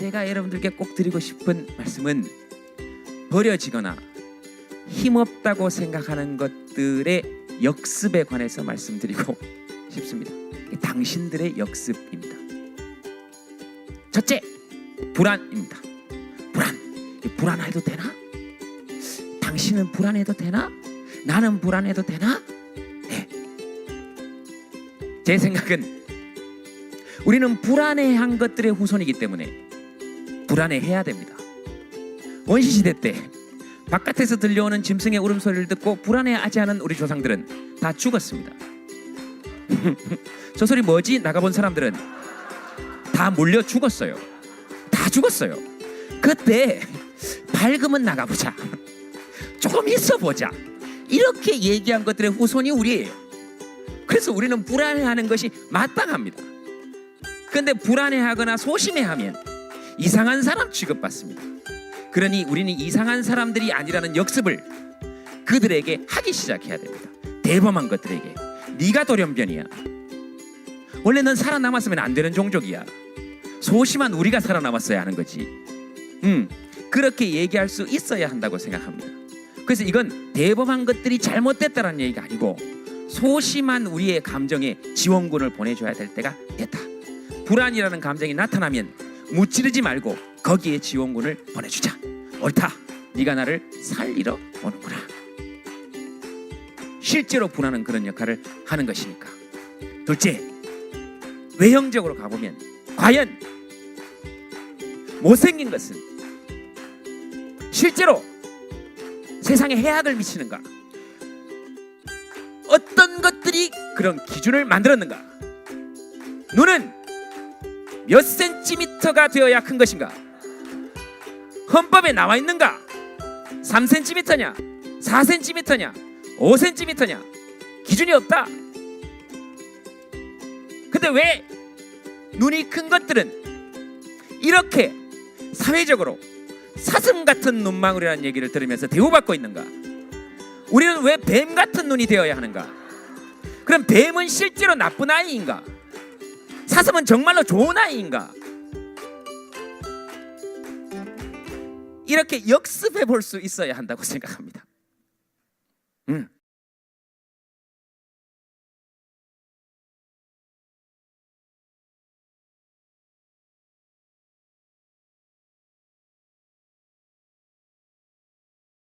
제가 여러분들께 꼭 드리고 싶은 말씀은 버려지거나 힘없다고 생각하는 것들의 역습에 관해서 말씀드리고 싶습니다. 당신들의 역습입니다. 첫째, 불안입니다. 불안. 이 불안해도 되나? 당신은 불안해도 되나? 나는 불안해도 되나? 네. 제 생각은 우리는 불안해한 것들의 후손이기 때문에 불안해해야 됩니다. 원시 시대 때 바깥에서 들려오는 짐승의 울음소리를 듣고 불안해하지 않은 우리 조상들은 다 죽었습니다. 저 소리 뭐지? 나가본 사람들은 다 몰려 죽었어요. 다 죽었어요. 그때 밝으면 나가보자. 조금 있어 보자. 이렇게 얘기한 것들의 후손이 우리예요. 그래서 우리는 불안해하는 것이 마땅합니다. 근데 불안해하거나 소심해하면 이상한 사람 취급받습니다. 그러니 우리는 이상한 사람들이 아니라는 역습을 그들에게 하기 시작해야 됩니다. 대범한 것들에게 네가 돌연변이야. 원래 넌 살아남았으면 안 되는 종족이야. 소심한 우리가 살아남았어야 하는 거지. 음, 그렇게 얘기할 수 있어야 한다고 생각합니다. 그래서 이건 대범한 것들이 잘못됐다는 얘기가 아니고 소심한 우리의 감정에 지원군을 보내줘야 될 때가 됐다. 불안이라는 감정이 나타나면 무찌르지 말고 거기에 지원군을 보내주자. 옳다. 네가 나를 살리러 오는구나. 실제로 불안은 그런 역할을 하는 것이니까. 둘째, 외형적으로 가보면 과연 못생긴 것은 실제로 세상에 해악을 미치는가? 어떤 것들이 그런 기준을 만들었는가? 눈은 몇 센티미터가 되어야 큰 것인가? 헌법에 나와 있는가? 3cm냐? 4cm냐? 5cm냐? 기준이 없다. 근데 왜 눈이 큰 것들은 이렇게 사회적으로 사슴 같은 눈망울이라는 얘기를 들으면서 대우받고 있는가? 우리는 왜 뱀 같은 눈이 되어야 하는가? 그럼 뱀은 실제로 나쁜 아이인가? 사슴은 정말로 좋은 아이인가? 이렇게 역습해 볼 수 있어야 한다고 생각합니다. 음.